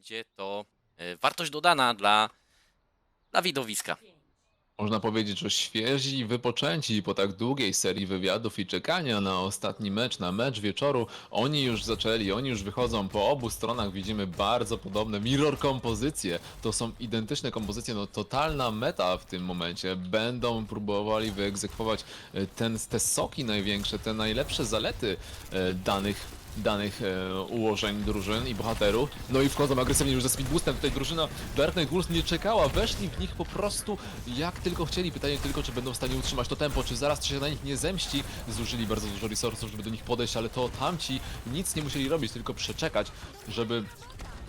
będzie to e, wartość dodana dla, dla widowiska. Można powiedzieć, że świeżi i wypoczęci po tak długiej serii wywiadów i czekania na ostatni mecz, na mecz wieczoru, oni już zaczęli, oni już wychodzą. Po obu stronach widzimy bardzo podobne mirror kompozycje. To są identyczne kompozycje, no totalna meta w tym momencie. Będą próbowali wyegzekwować e, ten, te soki największe, te najlepsze zalety e, danych danych e, ułożeń drużyn i bohaterów. No i wchodzą agresywnie już ze speed boostem. Tutaj drużyna Dark Knight nie czekała, weszli w nich po prostu jak tylko chcieli. Pytanie tylko, czy będą w stanie utrzymać to tempo, czy zaraz się na nich nie zemści. Zużyli bardzo dużo resursów, żeby do nich podejść, ale to tamci nic nie musieli robić, tylko przeczekać, żeby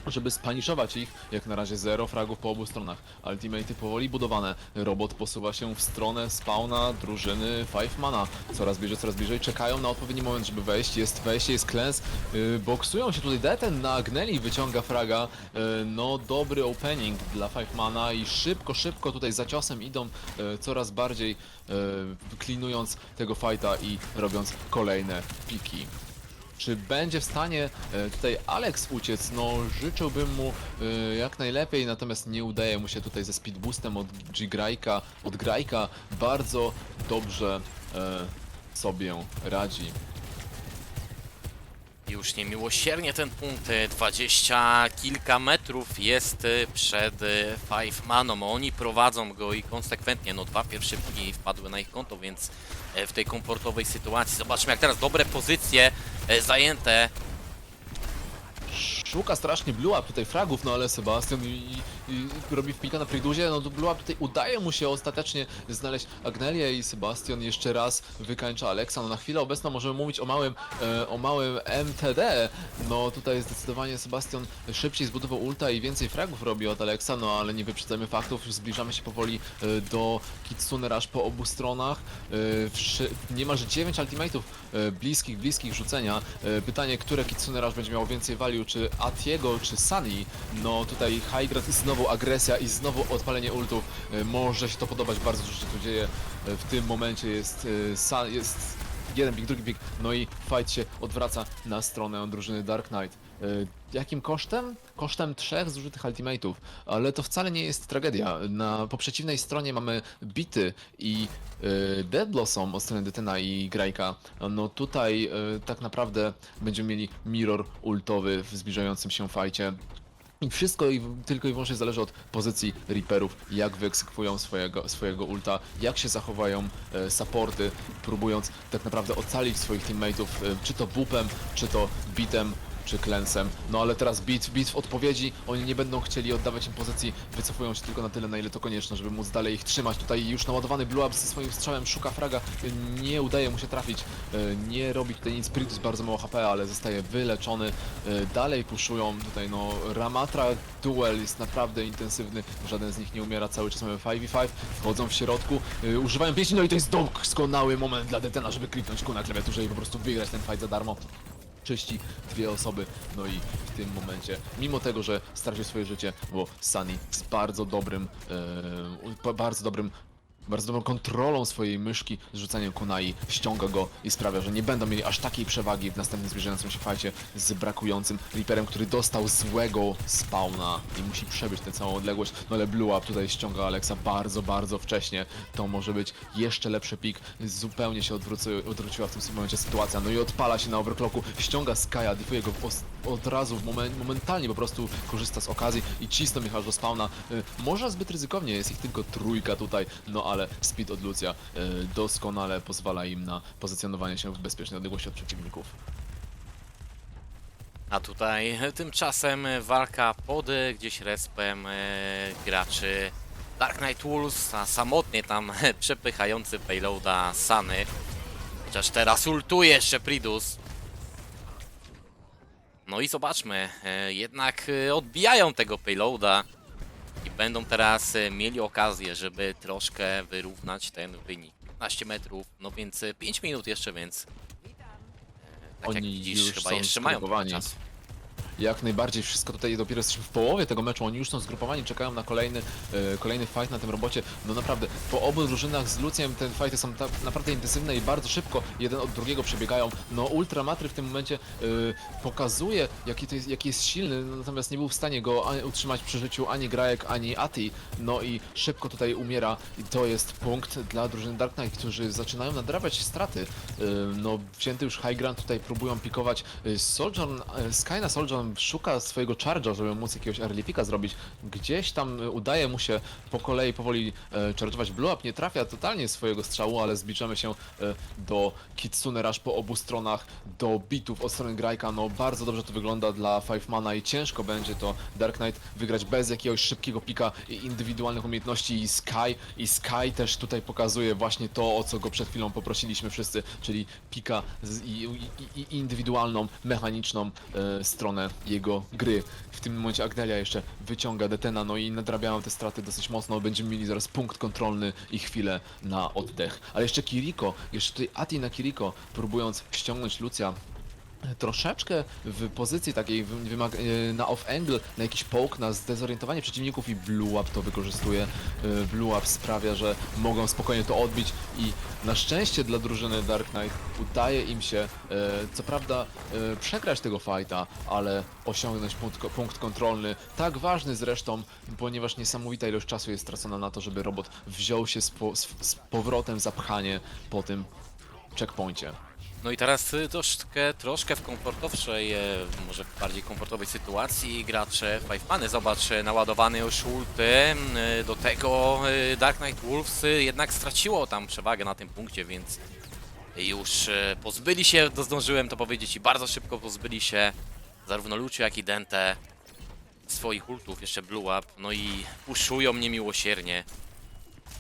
żeby spaniszować ich, jak na razie zero fragów po obu stronach. Ultimaty powoli budowane. Robot posuwa się w stronę spawna drużyny Five Mana. Coraz bliżej, coraz bliżej. Czekają na odpowiedni moment, żeby wejść. Jest wejście, jest klęs. Yy, boksują się tutaj. Deten na Agneli wyciąga fraga. Yy, no, dobry opening dla Five Mana i szybko, szybko tutaj za ciosem idą yy, coraz bardziej yy, klinując tego fighta i robiąc kolejne piki. Czy będzie w stanie e, tutaj Alex uciec? No życzyłbym mu e, jak najlepiej, natomiast nie udaje mu się tutaj ze speed boostem od G-Grajka, od Grajka bardzo dobrze e, sobie radzi. Już niemiłosiernie ten punkt, e, 20 kilka metrów jest przed Five Manom. Oni prowadzą go i konsekwentnie, no dwa pierwsze piki wpadły na ich konto, więc w tej komfortowej sytuacji. Zobaczmy jak teraz dobre pozycje zajęte. Szuka strasznie Blue Up tutaj fragów, no ale Sebastian i robi wpika na Priduzie, no Up tutaj udaje mu się ostatecznie znaleźć Agnelię i Sebastian jeszcze raz wykańcza Alexa. No na chwilę obecną możemy mówić o małym, e, o małym MTD. No tutaj zdecydowanie Sebastian szybciej zbudował ulta i więcej fragów robi od Alexa, no ale nie wyprzedzajmy faktów, zbliżamy się powoli e, do Kitsune Rush po obu stronach. E, niemalże 9 ultimate'ów e, bliskich, bliskich rzucenia. E, Pytanie, które Kitsune będzie miało więcej value, czy Atiego, czy Sunny? No tutaj high grad i znowu agresja i znowu odpalenie ultów. E, Może się to podobać, bardzo dużo się tu dzieje. E, W tym momencie jest, e, jest jeden pik, drugi pik, no i fight się odwraca na stronę drużyny Dark Knight. Jakim kosztem? Kosztem trzech zużytych ultimate'ów, ale to wcale nie jest tragedia. Na, po przeciwnej stronie mamy Bity i e, Dead Blossom od strony Detena i Grajka. No tutaj e, tak naprawdę będziemy mieli mirror ultowy w zbliżającym się fajcie. I wszystko i tylko i wyłącznie zależy od pozycji Reaperów, jak wyeksekwują swojego, swojego ulta, jak się zachowają e, supporty, próbując tak naprawdę ocalić swoich teammateów, e, czy to bupem, czy to bitem, czy klęsem. No ale teraz bit, bit w odpowiedzi, oni nie będą chcieli oddawać im pozycji, wycofują się tylko na tyle, na ile to konieczne, żeby móc dalej ich trzymać. Tutaj już naładowany Blue Up ze swoim strzałem szuka fraga, nie udaje mu się trafić, e, nie robi tutaj nic, Pritus bardzo mało HP, ale zostaje wyleczony. E, Dalej puszują tutaj no Ramatra. Duel jest naprawdę intensywny, żaden z nich nie umiera, cały czas mamy 5v5, wchodzą w środku, e, używają pięści, no i to jest doskonały moment dla Detena, żeby kliknąć ku na klawiaturze i po prostu wygrać ten fight za darmo czyści dwie osoby. No i w tym momencie, mimo tego, że stracił swoje życie, bo Sunny z bardzo dobrym, e, bardzo dobrym bardzo dobrą kontrolą swojej myszki z rzucaniem kunai ściąga go i sprawia, że nie będą mieli aż takiej przewagi w następnym zbliżającym się fajcie z brakującym Reaperem, który dostał złego spawna i musi przebyć tę całą odległość. No ale Blue Up tutaj ściąga Alexa bardzo, bardzo wcześnie. To może być jeszcze lepszy pik. Zupełnie się odwróci, odwróciła w tym momencie sytuacja. No i odpala się na overclocku, ściąga Skya, defuje go od razu, w momen, momentalnie po prostu korzysta z okazji i cisną ich aż do spawna. Y, Może zbyt ryzykownie, jest ich tylko trójka tutaj, no ale speed od Lucja y, doskonale pozwala im na pozycjonowanie się w bezpiecznej odległości od przeciwników. A tutaj tymczasem walka pod e, gdzieś respem e, graczy Dark Knight Wolves, a samotnie tam przepychający payloada Sany. Chociaż teraz ultuje jeszcze Pridus. No i zobaczmy, e, jednak e, odbijają tego payloada będą teraz e, mieli okazję, żeby troszkę wyrównać ten wynik. 15 metrów, no więc e, 5 minut jeszcze, więc e, tak jak Oni widzisz, już chyba są jeszcze mają trochę czasu. Jak najbardziej. Wszystko tutaj dopiero jesteśmy w połowie tego meczu, oni już są zgrupowani, czekają na kolejny, e, kolejny fight na tym robocie. No naprawdę, po obu drużynach z Lucjem te fighty są tak naprawdę intensywne i bardzo szybko jeden od drugiego przebiegają. No Ultramatry w tym momencie e, pokazuje, jaki, to jest, jaki jest silny, no, natomiast nie był w stanie go utrzymać przy życiu ani Grajek, ani Ati. No i szybko tutaj umiera i to jest punkt dla drużyny Dark Knight, którzy zaczynają nadrabiać straty. Yy, No wzięty już High Ground tutaj próbują pikować. Yy, Sojourn, yy, Sky na Sojourn szuka swojego charge'a, żeby móc jakiegoś early pika zrobić. Gdzieś tam yy, udaje mu się po kolei powoli yy, charge'ować Blue Up, nie trafia totalnie swojego strzału, ale zbliżamy się yy, do Kitsune Rush po obu stronach, do bitów od strony Grajka. No bardzo dobrze to wygląda dla Five Mana i ciężko będzie to Dark Knight wygrać bez jakiegoś szybkiego pika i indywidualnych umiejętności i Sky i Sky też tutaj pokazuje właśnie to, o co go przed chwilą poprosiliśmy wszyscy, czyli pika z, i, i, i indywidualną, mechaniczną e, stronę jego gry. W tym momencie Agnelia jeszcze wyciąga Detena, no i nadrabiają te straty dosyć mocno, będziemy mieli zaraz punkt kontrolny i chwilę na oddech. Ale jeszcze Kiriko, jeszcze tutaj Ati na Kiriko, próbując ściągnąć Lucia troszeczkę w pozycji takiej e, na off-angle, na jakiś poke, na zdezorientowanie przeciwników i Blue Up to wykorzystuje. E, Blue Up sprawia, że mogą spokojnie to odbić i na szczęście dla drużyny Dark Knight udaje im się, e, co prawda, przegrać tego fighta, ale osiągnąć punkt, punkt kontrolny, tak ważny zresztą, ponieważ niesamowita ilość czasu jest stracona na to, żeby robot wziął się z, po- z, z powrotem za pchanie po tym checkpoincie. No i teraz y, troszkę, troszkę w komfortowszej, e, może w bardziej komfortowej sytuacji gracze Five Many. Zobacz, e, naładowany już ulty, e, do tego Dark Knight Wolves jednak straciło tam przewagę na tym punkcie, więc już pozbyli się, zdążyłem to powiedzieć, i bardzo szybko pozbyli się zarówno Lucio, jak i Dente swoich ultów, jeszcze Blue Up, no i puszują niemiłosiernie.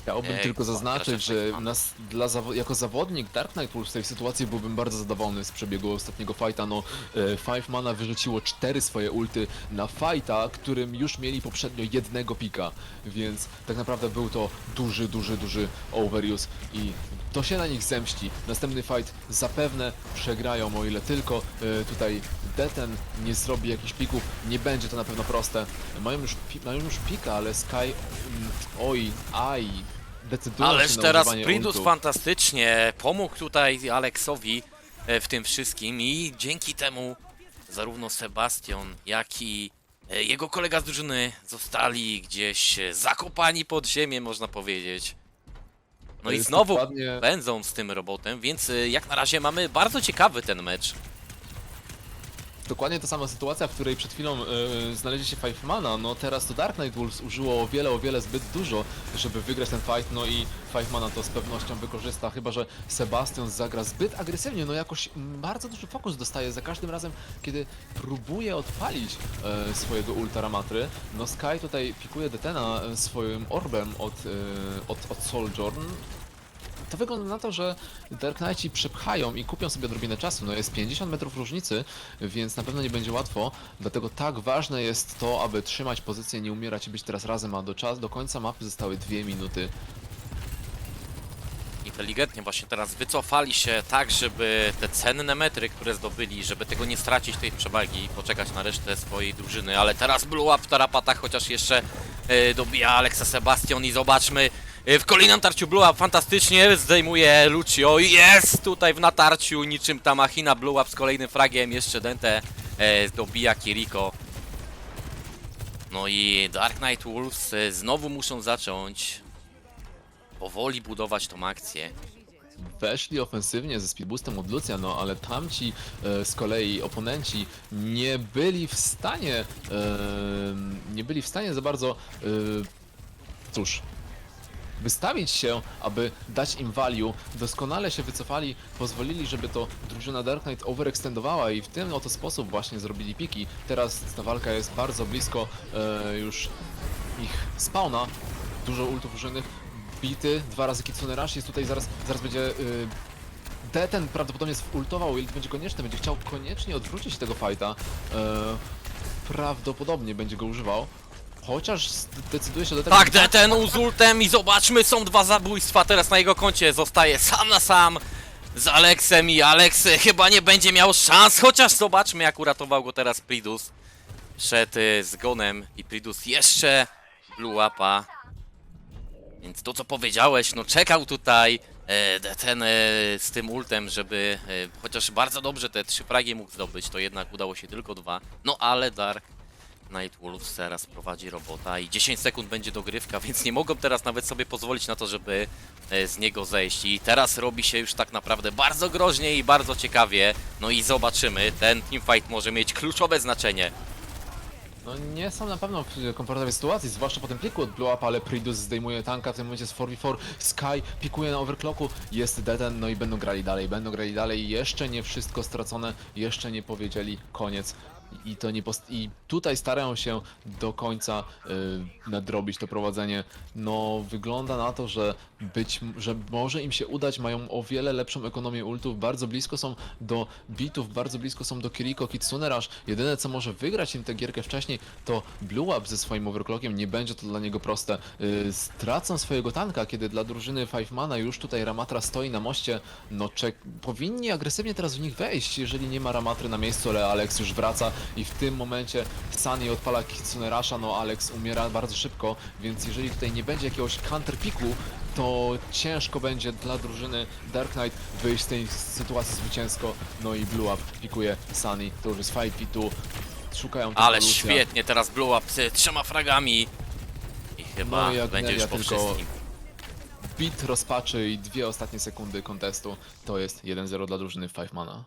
Chciałbym Ej, tylko zaznaczyć, teraz że mam. nas, dla zawo- jako zawodnik Dark Knight Wolves w tej sytuacji byłbym bardzo zadowolony z przebiegu ostatniego fighta. No, e, Five Mana wyrzuciło cztery swoje ulty na fighta, którym już mieli poprzednio jednego pika, więc tak naprawdę był to duży, duży, duży overuse i to się na nich zemści. Następny fight zapewne przegrają, o ile tylko e, tutaj Deten nie zrobi jakichś pików. Nie będzie to na pewno proste. Mają już, pi- mają już pika, ale Sky... Mm, oj, aj... Decydują Ależ się teraz Pridus ultów. fantastycznie pomógł tutaj Aleksowi e, w tym wszystkim i dzięki temu zarówno Sebastian, jak i e, jego kolega z drużyny zostali gdzieś zakopani pod ziemię, można powiedzieć. No i znowu dokładnie- pędzą z tym robotem, więc e, jak na razie mamy bardzo ciekawy ten mecz. Dokładnie ta sama sytuacja, w której przed chwilą e, znaleźli się Five Mana, no teraz to Dark Knight Wolves użyło o wiele, o wiele zbyt dużo, żeby wygrać ten fight, no i Five Mana to z pewnością wykorzysta, chyba że Sebastian zagra zbyt agresywnie, no jakoś bardzo duży fokus dostaje za każdym razem, kiedy próbuje odpalić e, swojego Ultramatry. No Sky tutaj pikuje Detena e, swoim orbem od, e, od, od Sojourn, to wygląda na to, że Dark Knighti przepchają i kupią sobie odrobinę czasu. No jest 50 metrów różnicy, więc na pewno nie będzie łatwo. Dlatego tak ważne jest to, aby trzymać pozycję, nie umierać i być teraz razem, a do, czas, do końca mapy zostały 2 minuty. inteligentnie właśnie teraz wycofali się tak, żeby te cenne metry, które zdobyli, żeby tego nie stracić tej przewagi i poczekać na resztę swojej drużyny, ale teraz Blue Up w tarapatach, chociaż jeszcze e, dobija Alexa Sebastian i zobaczmy w kolejnym tarciu Blue Up fantastycznie zdejmuje Lucio jest tutaj w natarciu niczym ta machina Blue Up z kolejnym fragiem, jeszcze Dente e, dobija Kiriko. No i Dark Knight Wolves e, znowu muszą zacząć powoli budować tą akcję. Weszli ofensywnie ze speedboostem od Lucia, no ale tamci e, z kolei oponenci nie byli w stanie, e, nie byli w stanie za bardzo, e, cóż, wystawić się, aby dać im value. Doskonale się wycofali, pozwolili, żeby to drużyna Dark Knight overextendowała i w ten oto sposób właśnie zrobili piki. Teraz ta walka jest bardzo blisko e, już ich spawna. Dużo ultów użynych, bity, dwa razy Kitsune Rush, jest tutaj zaraz, zaraz będzie... Y, Deten prawdopodobnie ultował, to będzie konieczne, będzie chciał koniecznie odwrócić tego fighta. E, prawdopodobnie będzie go używał. Chociaż decyduje się do tego... Tak, Deten z ultem i zobaczmy, są dwa zabójstwa teraz na jego koncie. Zostaje sam na sam z Aleksem i Alex chyba nie będzie miał szans, chociaż zobaczmy jak uratował go teraz Pridus. przed y, zgonem i Pridus jeszcze Blue Łapa. Więc to co powiedziałeś, no czekał tutaj e, ten e, z tym ultem, żeby e, chociaż bardzo dobrze te trzy fragi mógł zdobyć, to jednak udało się tylko dwa. No ale Dark Night Wolves teraz prowadzi robota i 10 sekund będzie dogrywka, więc nie mogą teraz nawet sobie pozwolić na to, żeby e, z niego zejść. I teraz robi się już tak naprawdę bardzo groźnie i bardzo ciekawie. No i zobaczymy, ten teamfight może mieć kluczowe znaczenie. No nie są na pewno w komfortowej sytuacji, zwłaszcza po tym pliku od Blue Up, ale Pridus zdejmuje tanka, w tym momencie z 4v4, Sky pikuje na overclocku, jest Deten, no i będą grali dalej, będą grali dalej, jeszcze nie wszystko stracone, jeszcze nie powiedzieli koniec. I to nie post- I tutaj starają się do końca y, nadrobić to prowadzenie. No, wygląda na to, że być, że może im się udać, mają o wiele lepszą ekonomię ultów, bardzo blisko są do bitów, bardzo blisko są do Kiriko Kitsune Rush. Jedyne co może wygrać im tę gierkę wcześniej to Blue Up ze swoim overclockiem, nie będzie to dla niego proste. Y, stracą swojego tanka, kiedy dla drużyny Five Mana już tutaj Ramatra stoi na moście, no czek powinni agresywnie teraz w nich wejść, jeżeli nie ma Ramatry na miejscu, ale Alex już wraca i w tym momencie Sunny odpala Kitsune Rasha, no Alex umiera bardzo szybko, więc jeżeli tutaj nie będzie jakiegoś counterpiku, to ciężko będzie dla drużyny Dark Knight wyjść z tej sytuacji zwycięsko, no i Blue Up pikuje Sunny, to już jest 5v2, szukają tylko Ale świetnie, teraz Blue Up z trzema fragami. I chyba No i Agnelia będzie już po tylko- wszystkim. Bit rozpaczy i dwie ostatnie sekundy kontestu, to jest 1-0 dla drużyny Five Mana.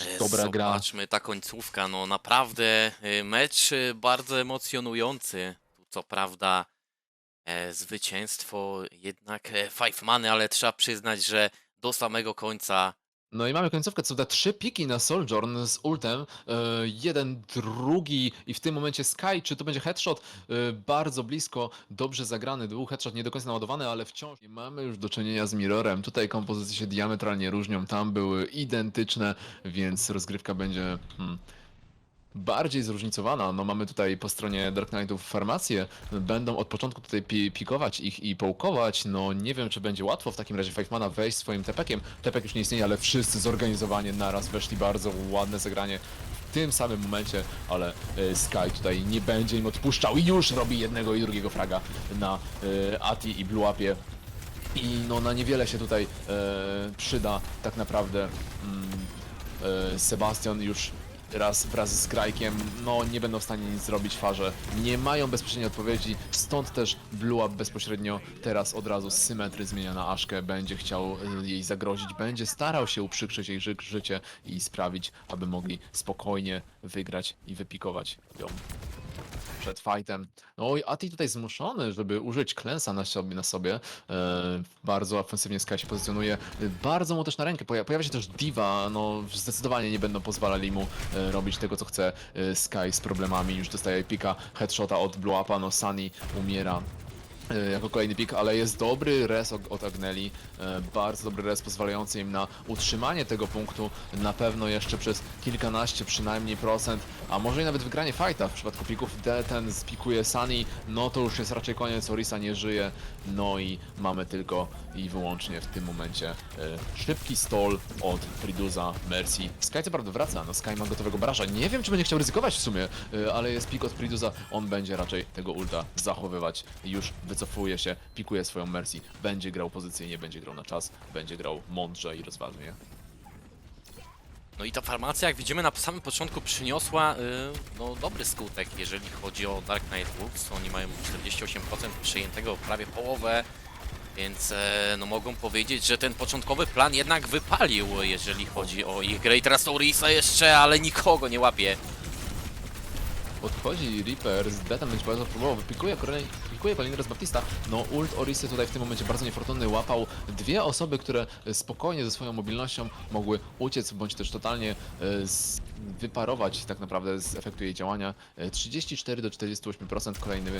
E, Dobra gra. Zobaczmy, ta końcówka, no naprawdę e, mecz bardzo emocjonujący. Co prawda e, zwycięstwo jednak e, Five Many, ale trzeba przyznać, że do samego końca No i mamy końcówkę, co da trzy piki na Sojourn z ultem, e, jeden, drugi i w tym momencie Sky, czy to będzie headshot? Bardzo blisko, dobrze zagrany, był headshot nie do końca naładowany, ale wciąż nie mamy już do czynienia z Mirrorem, tutaj kompozycje się diametralnie różnią, tam były identyczne, więc rozgrywka będzie... Hmm, bardziej zróżnicowana. No mamy tutaj po stronie Dark Knightów farmację, będą od początku tutaj pi pikować ich i połkować. No nie wiem, czy będzie łatwo w takim razie Fifemana wejść swoim tepekiem. Tepek już nie istnieje, ale wszyscy zorganizowanie naraz weszli bardzo ładne zagranie w tym samym momencie, ale e, Sky tutaj nie będzie im odpuszczał i już robi jednego i drugiego fraga na e, Ati i Blue Upie. I no na niewiele się tutaj e, przyda tak naprawdę mm, Sebastian już raz wraz z Grajkiem, no nie będą w stanie nic zrobić farze. Nie mają bezpośredniej odpowiedzi, stąd też Blue Up bezpośrednio teraz od razu symetry zmienia na Aszkę, będzie chciał e, jej zagrozić, będzie starał się uprzykrzyć jej ży życie i sprawić, aby mogli spokojnie wygrać i wypikować ją przed fightem. No i Ati tutaj zmuszony, żeby użyć klęsa na sobie, na sobie. E, bardzo ofensywnie Sky się pozycjonuje. E, Bardzo mu też na rękę poja pojawia się też Diva, no zdecydowanie nie będą pozwalali mu e, robić tego co chce e, Sky z problemami. Już dostaje pika headshota od Blue Upa, no Sunny umiera. E, Jako kolejny pik, ale jest dobry res od, Agneli, e, bardzo dobry res pozwalający im na utrzymanie tego punktu, na pewno jeszcze przez kilkanaście przynajmniej procent, a może i nawet wygranie fighta w przypadku pików. D ten spikuje Sunny, no to już jest raczej koniec, Orisa nie żyje, no i mamy tylko i wyłącznie w tym momencie e, szybki stall od Friduza Mercy. Sky co prawda wraca, no Sky ma gotowego baraża, nie wiem czy będzie chciał ryzykować w sumie, ale jest pik od Friduza, on będzie raczej tego ulta zachowywać, już wycofuje się, pikuje swoją Mercy, będzie grał pozycyjnie, będzie grał na czas, będzie grał mądrze i rozważnie. No i ta farmacja, jak widzimy na samym początku, przyniosła y, no, dobry skutek, jeżeli chodzi o Dark Knight Wolves. Oni mają 48% przejętego, prawie połowę, więc e, no, mogą powiedzieć, że ten początkowy plan jednak wypalił, jeżeli chodzi o ich teraz Orisa jeszcze, ale nikogo nie łapie. Podchodzi Reaper z Detem, będzie bardzo próbował, wypikuje kolejny, pikuje kolejny raz Baptista. No ult Orisy tutaj w tym momencie bardzo niefortunny, łapał dwie osoby, które spokojnie ze swoją mobilnością mogły uciec, bądź też totalnie e, z, wyparować tak naprawdę z efektu jej działania. E, 34 do 48% kolejny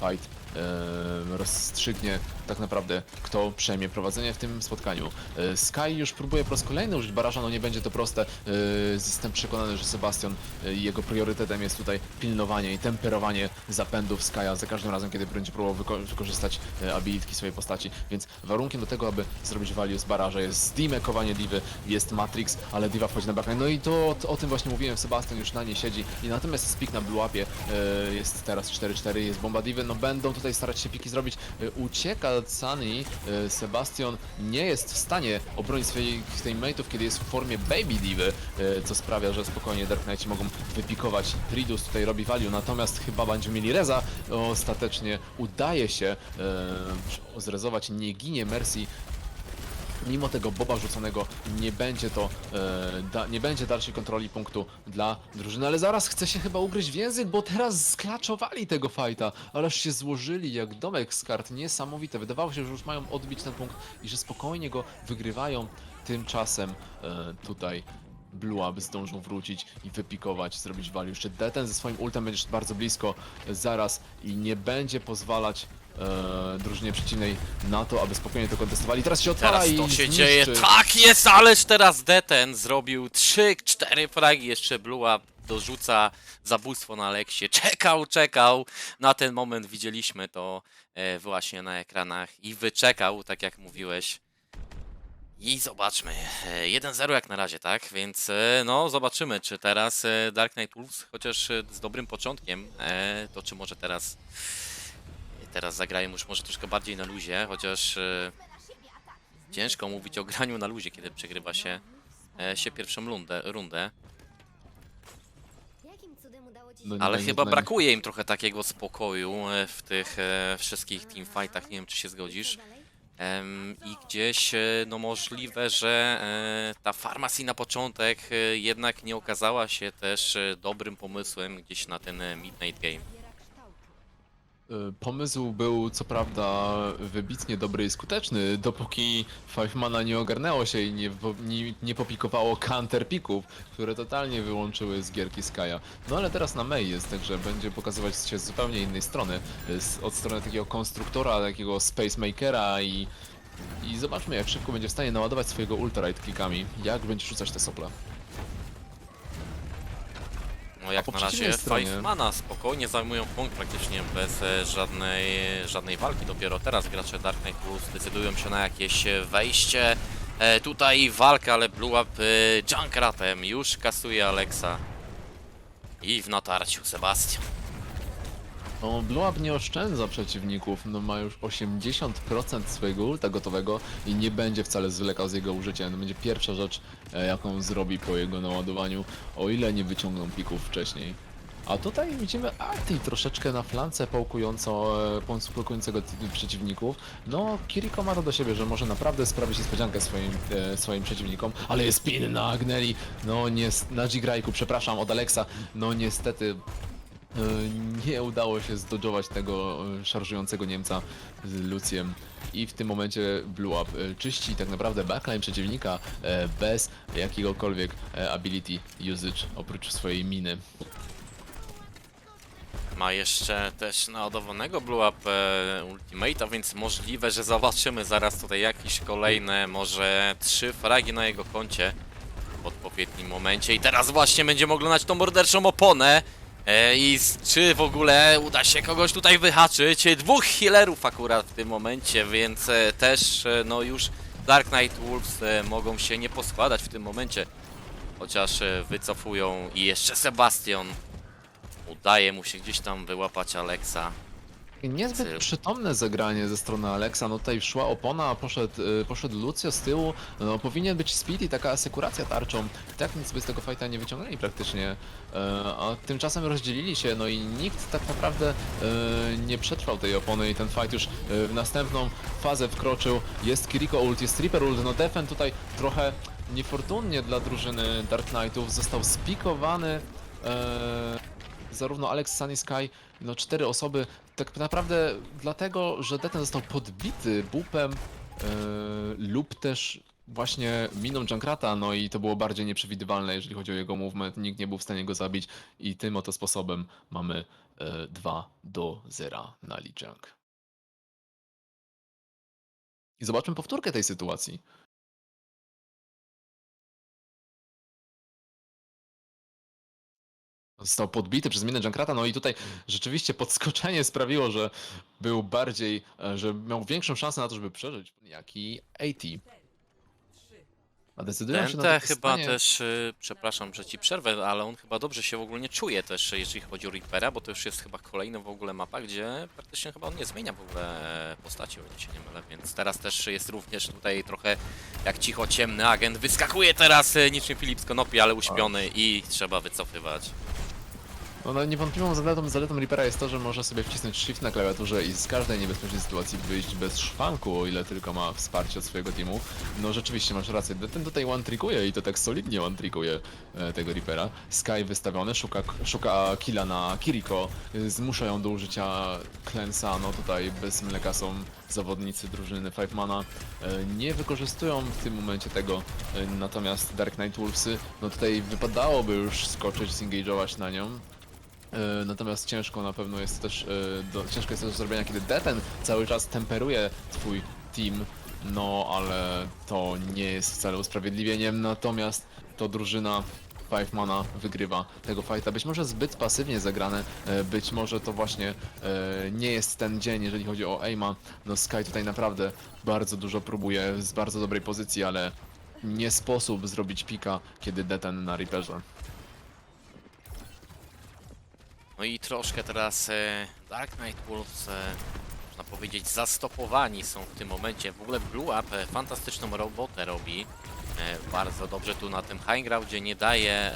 fight e, rozstrzygnie tak naprawdę kto przejmie prowadzenie w tym spotkaniu. E, Sky już próbuje po raz kolejny użyć baraża, no nie będzie to proste. E, Jestem przekonany, że Sebastian, e, jego priorytetem jest tutaj pilnowanie i temperowanie zapędów Skya za każdym razem, kiedy będzie próbował wyko- wykorzystać e, abilitki swojej postaci, więc warunkiem do tego, aby zrobić value z baraża jest zdimekowanie Divy, jest Matrix, ale Diva wchodzi na backline, no i to o, o tym właśnie mówiłem, Sebastian już na nie siedzi i natomiast speak na blue e, jest teraz 4-4, jest bomba Divy, no będą tutaj starać się piki zrobić, e, ucieka Sunny, e, Sebastian nie jest w stanie obronić swoich teammateów, kiedy jest w formie baby Divy, e, co sprawia, że spokojnie Dark Knights mogą wypikować, Tridus tutaj robi value, natomiast chyba będziemy mieli Reza, ostatecznie udaje się e, zrezować, nie ginie Mercy, Mimo tego boba rzuconego nie będzie to, e, da, nie będzie dalszej kontroli punktu dla drużyny, ale zaraz chce się chyba ugryźć w język, bo teraz sklaczowali tego fajta, ależ się złożyli jak domek z kart, niesamowite. Wydawało się, że już mają odbić ten punkt i że spokojnie go wygrywają. Tymczasem e, tutaj Blue Up zdążą wrócić i wypikować, zrobić value. Jeszcze Deten ze swoim ultem będzie bardzo blisko zaraz i nie będzie pozwalać e, drużynie przeciwnej na to, aby spokojnie to kontestowali. Teraz się odpala Teraz i to się zniszczy. dzieje. Tak jest, ależ teraz Deten zrobił 3-4 fragi. Jeszcze Blue Up dorzuca zabójstwo na Aleksie. Czekał, czekał. Na ten moment widzieliśmy to e, właśnie na ekranach i wyczekał, tak jak mówiłeś. I zobaczmy. E, 1-0 jak na razie, tak? Więc e, no, zobaczymy, czy teraz e, Dark Knight Wolves, chociaż e, z dobrym początkiem, e, to czy może teraz teraz zagrają już może troszkę bardziej na luzie, chociaż e, ciężko mówić o graniu na luzie, kiedy przegrywa się, e, się pierwszą rundę, rundę. No nie ale chyba znani. brakuje im trochę takiego spokoju e, w tych e, wszystkich teamfightach, nie wiem czy się zgodzisz. Em, I gdzieś e, no możliwe, że e, ta farmacji na początek e, jednak nie okazała się też e, dobrym pomysłem gdzieś na ten e, Midnight Game. E, Pomysł był co prawda wybitnie dobry i skuteczny, dopóki Five Mana nie ogarnęło się i nie, nie, nie popikowało counter pików, które totalnie wyłączyły z gierki Skya. No ale teraz na Mei jest, także będzie pokazywać się z zupełnie innej strony. e, Z, od strony takiego konstruktora, takiego space makera i, i zobaczmy jak szybko będzie w stanie naładować swojego ultra clickami, jak będzie rzucać te sople. No jak po na razie stronie- Five Mana spokojnie zajmują punkt praktycznie bez e, żadnej, żadnej walki. Dopiero teraz gracze Dark Knight Plus decydują się na jakieś wejście. E, tutaj walka, ale Blue Up e, Junkratem już kasuje Alexa. I w natarciu Sebastian. No, Up nie oszczędza przeciwników, no ma już 80% swojego ulta gotowego i nie będzie wcale zwlekał z jego użyciem. To będzie pierwsza rzecz, e, jaką zrobi po jego naładowaniu, o ile nie wyciągną pików wcześniej. A tutaj widzimy Arti troszeczkę na flance połkująco, e, połkującego przeciwników. No, Kiriko ma to do siebie, że może naprawdę sprawić niespodziankę swoim, e, swoim przeciwnikom, ale jest pin na Agneli, no nie, na Gigrajku, przepraszam, od Alexa, no niestety nie udało się zdodżować tego e, szarżującego Niemca z Luciem i w tym momencie Blue Up e, czyści tak naprawdę backline przeciwnika e, bez jakiegokolwiek e, ability usage oprócz swojej miny. Ma jeszcze też naładowanego Blue Up e, Ultimate'a, więc możliwe, że zobaczymy zaraz tutaj jakieś kolejne, może trzy fragi na jego koncie w odpowiednim momencie. I teraz właśnie będziemy oglądać tą morderczą oponę. E, I z, czy w ogóle uda się kogoś tutaj wyhaczyć? Dwóch healerów akurat w tym momencie, więc e, też e, no już Dark Knight Wolves e, mogą się nie poskładać w tym momencie. Chociaż e, wycofują i jeszcze Sebastian Udaje mu się gdzieś tam wyłapać Alexa. Niezbyt Cyl. przytomne zagranie ze strony Alexa, no tutaj szła opona, poszedł, e, poszedł Lucio z tyłu, no powinien być speed i taka asekuracja tarczą. I tak nic by z tego fighta nie wyciągnęli praktycznie, e, a tymczasem rozdzielili się, no i nikt tak naprawdę e, nie przetrwał tej opony i ten fight już e, w następną fazę wkroczył. Jest Kiriko ult, jest Reaper ult, no Defen tutaj trochę niefortunnie dla drużyny Dark Knightów został spikowany zarówno Alex, Sunny Sky, no cztery osoby, tak naprawdę dlatego, że Deten został podbity bupem e, lub też właśnie miną Junkrata, no i to było bardziej nieprzewidywalne, jeżeli chodzi o jego movement. Nikt nie był w stanie go zabić i tym oto sposobem mamy e, 2 do 0 na Lee Jung. I zobaczmy powtórkę tej sytuacji. Został podbity przez minę Junkrata, no i tutaj rzeczywiście podskoczenie sprawiło, że był bardziej, e, że miał większą szansę na to, żeby przeżyć, jak i AT. A decydują się na takie chyba stanie... też, y, przepraszam, że ci przerwę, ale on chyba dobrze się w ogóle nie czuje też, jeżeli chodzi o Reapera, bo to już jest chyba kolejna w ogóle mapa, gdzie praktycznie chyba on nie zmienia w ogóle postaci, o ile się nie mylę, więc teraz też jest również tutaj trochę jak cicho ciemny agent, wyskakuje teraz y, niczym Filip z Konopi, ale uśpiony i trzeba wycofywać. No, no niewątpliwą zaletą, zaletą Reapera jest to, że może sobie wcisnąć shift na klawiaturze i z każdej niebezpiecznej sytuacji wyjść bez szwanku, o ile tylko ma wsparcie od swojego teamu. No rzeczywiście masz rację, ten tutaj one-trickuje i to tak solidnie one-trickuje e, tego Reapera. Sky wystawiony, szuka, szuka killa na Kiriko, y, zmusza ją do użycia Cleansa, no tutaj bez mleka są zawodnicy drużyny Five Mana. E, Nie wykorzystują w tym momencie tego, e, natomiast Dark Knight Wolvesy, no tutaj wypadałoby już skoczyć, zingage'ować na nią, E, Natomiast ciężko na pewno jest też, e, do, ciężko jest też do zrobienia, kiedy Deten cały czas temperuje twój team, no ale to nie jest wcale usprawiedliwieniem, natomiast to drużyna Five Mana wygrywa tego fighta. Być może zbyt pasywnie zagrane, e, być może to właśnie e, nie jest ten dzień, jeżeli chodzi o aima. No Sky tutaj naprawdę bardzo dużo próbuje z bardzo dobrej pozycji, ale nie sposób zrobić pika, kiedy Deten na Reaperze. No i troszkę teraz e, Dark Knight Wolves, e, można powiedzieć, zastopowani są w tym momencie. W ogóle Blue Up e, fantastyczną robotę robi. Bardzo dobrze tu na tym high groundzie nie daje,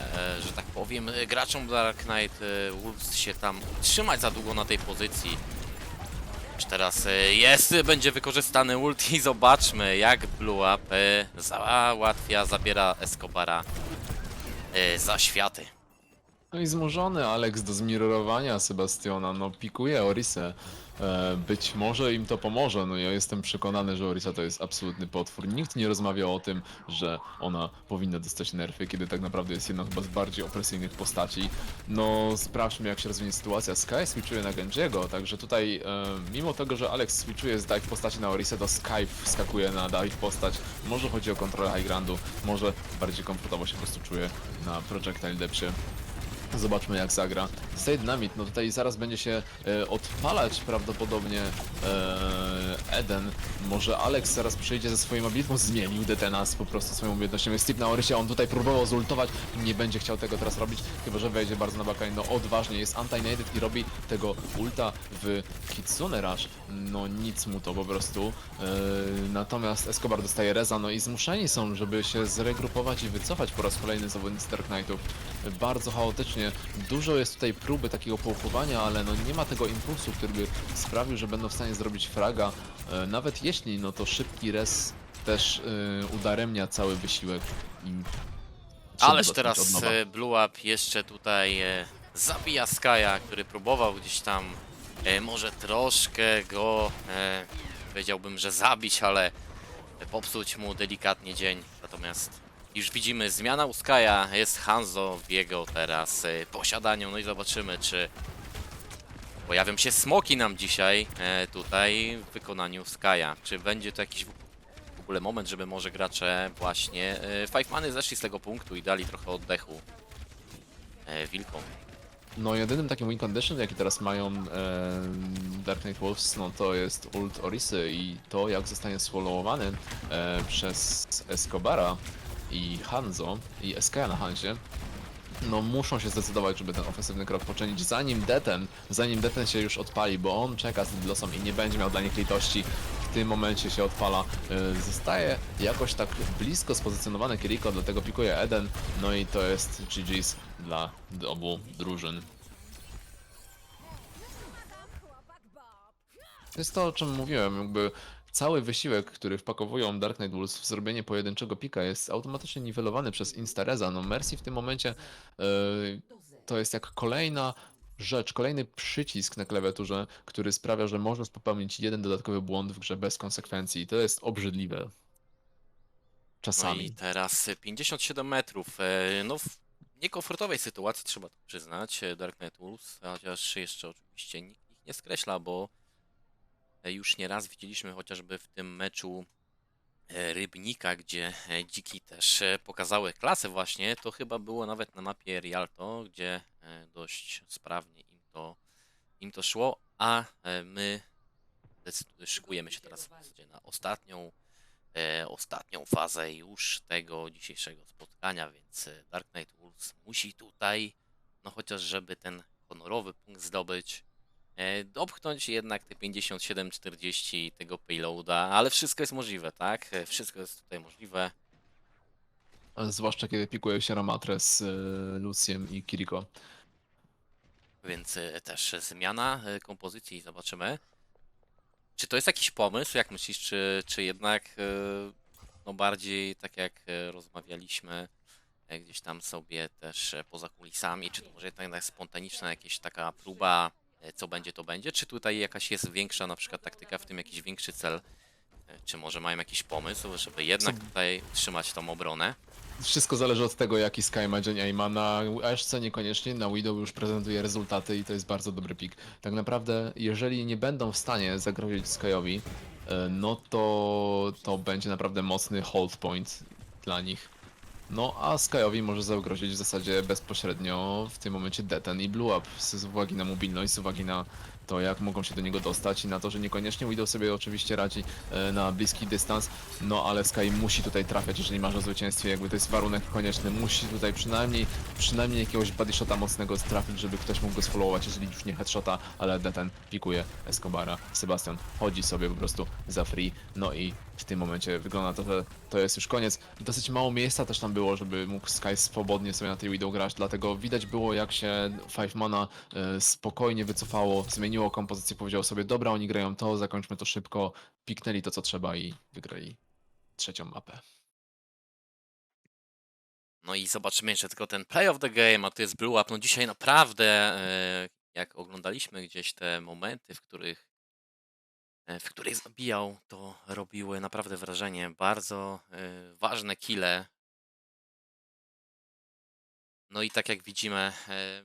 że tak powiem, graczom Dark Knight Wolves się tam trzymać za długo na tej pozycji. Już teraz jest, będzie wykorzystany ult i zobaczmy jak Blue Up załatwia, zabiera Escobara za światy. No i zmurzony Alex do zmirorowania Sebastiana, no pikuje Orisę. E, być może im to pomoże, no ja jestem przekonany, że Orisa to jest absolutny potwór. Nikt nie rozmawia o tym, że ona powinna dostać nerfy, kiedy tak naprawdę jest jedną chyba z bardziej opresyjnych postaci. No sprawdźmy jak się rozwinie sytuacja. Sky switchuje na Genjiego, także tutaj e, mimo tego, że Alex switchuje z dive postaci na Orisę, to Sky wskakuje na dive postać. Może chodzi o kontrolę high groundu, może bardziej komfortowo się po prostu czuje na projectile depsie. Zobaczmy jak zagra. Stay Dynamite, no tutaj zaraz będzie się e, odpalać prawdopodobnie e, Eden. Może Alex zaraz przyjdzie ze swoim abilitą, zmienił Detenas po prostu swoją umiejętnością. Jest Steve na Orysie, on tutaj próbował zultować, nie będzie chciał tego teraz robić, chyba że wejdzie bardzo na backline. No odważnie, jest anti-nated i robi tego ulta w Kitsune Rush. No nic mu to po prostu. E, natomiast Escobar dostaje reza, no i zmuszeni są, żeby się zregrupować i wycofać po raz kolejny zawodnicy Dark Knightów. Bardzo chaotycznie. Dużo jest tutaj próby takiego połkowania, ale no nie ma tego impulsu, który by sprawił, że będą w stanie zrobić fraga. E, nawet jeśli, no to szybki res też e, udaremnia cały wysiłek Ależ teraz e, Blue Up jeszcze tutaj e, zabija Skya, który próbował gdzieś tam e, może troszkę go, e, powiedziałbym, że zabić, ale popsuć mu delikatnie dzień. Natomiast już widzimy zmiana u Skya, jest Hanzo w jego teraz e, posiadaniu, no i zobaczymy czy pojawią się smoki nam dzisiaj e, tutaj w wykonaniu Skya. Czy będzie to jakiś w ogóle moment, żeby może gracze właśnie e, Five Many zeszli z tego punktu i dali trochę oddechu e, wilkom. No jedynym takim win condition, jaki teraz mają e, Dark Knight Wolves, no to jest ult Orisy i to jak zostanie swallowowany e, przez Escobara i Hanzo i SK na Hanzie, no muszą się zdecydować, żeby ten ofensywny krok poczynić, zanim Deten, zanim Deten się już odpali, bo on czeka z Didlosą i nie będzie miał dla nich litości. W tym momencie się odpala, e, zostaje jakoś tak blisko spozycjonowany Kiriko, dlatego pikuje Eden, no i to jest GG's dla obu drużyn. Jest to, o czym mówiłem, jakby cały wysiłek, który wpakowują Dark Knight Wolves w zrobienie pojedynczego pika jest automatycznie niwelowany przez Instareza. No Mercy w tym momencie e, to jest jak kolejna rzecz, kolejny przycisk na klawiaturze, który sprawia, że możesz popełnić jeden dodatkowy błąd w grze bez konsekwencji i to jest obrzydliwe. czasami. No i teraz e, 57 metrów. e, No w niekomfortowej sytuacji trzeba to przyznać. e, Dark Knight Wolves, chociaż jeszcze oczywiście nikt ich nie skreśla, bo już nieraz widzieliśmy chociażby w tym meczu e, Rybnika, gdzie e, dziki też e, pokazały klasę właśnie. To chyba było nawet na mapie Rialto, gdzie e, dość sprawnie im to, im to szło, a e, my szykujemy się teraz na ostatnią e, ostatnią fazę już tego dzisiejszego spotkania, więc e, Dark Knight Wolves musi tutaj, no chociaż żeby ten honorowy punkt zdobyć, e, dopchnąć jednak te 57-40 tego payloada, ale wszystko jest możliwe, tak? E, Wszystko jest tutaj możliwe. Zwłaszcza kiedy pikuje się Ramatre z e, Luciem i Kiriko. Więc też zmiana kompozycji, zobaczymy. Czy to jest jakiś pomysł? Jak myślisz, czy, czy jednak no bardziej tak jak rozmawialiśmy gdzieś tam sobie też poza kulisami, czy to może jednak spontaniczna jakaś taka próba, co będzie, to będzie? Czy tutaj jakaś jest większa na przykład taktyka, w tym jakiś większy cel? E, Czy może mają jakiś pomysł, żeby jednak tutaj trzymać tą obronę? Wszystko zależy od tego, jaki Sky ma dzień aima. Na Ashce niekoniecznie, na Widow już prezentuje rezultaty i to jest bardzo dobry pik. Tak naprawdę, jeżeli nie będą w stanie zagrozić Skyowi, e, no to to będzie naprawdę mocny hold point dla nich. No a Skyowi może zagrozić w zasadzie bezpośrednio w tym momencie Deten i Blue Up z uwagi na mobilność, z uwagi na to jak mogą się do niego dostać i na to, że niekoniecznie Widow sobie oczywiście radzi e, na bliski dystans, no ale Sky musi tutaj trafiać, jeżeli masz o zwycięstwie, jakby to jest warunek konieczny, musi tutaj przynajmniej, przynajmniej jakiegoś bodyshota mocnego trafić, żeby ktoś mógł go sfollowować, jeżeli już nie headshota, ale Deten pikuje Escobara, Sebastian chodzi sobie po prostu za free, no i w tym momencie wygląda to, że to jest już koniec. Dosyć mało miejsca też tam było, żeby mógł Sky swobodnie sobie na tej Widow grać, dlatego widać było jak się Five Mana e, spokojnie wycofało, zmieniło kompozycję, powiedziało sobie, dobra, oni grają to, zakończmy to szybko, piknęli to co trzeba i wygrali trzecią mapę. No i zobaczymy jeszcze tylko ten play of the game, a to jest Blue Up. No dzisiaj naprawdę, e, jak oglądaliśmy gdzieś te momenty, w których e, w których zabijał, to robiły naprawdę wrażenie. Bardzo e, ważne kile. No i tak jak widzimy, e,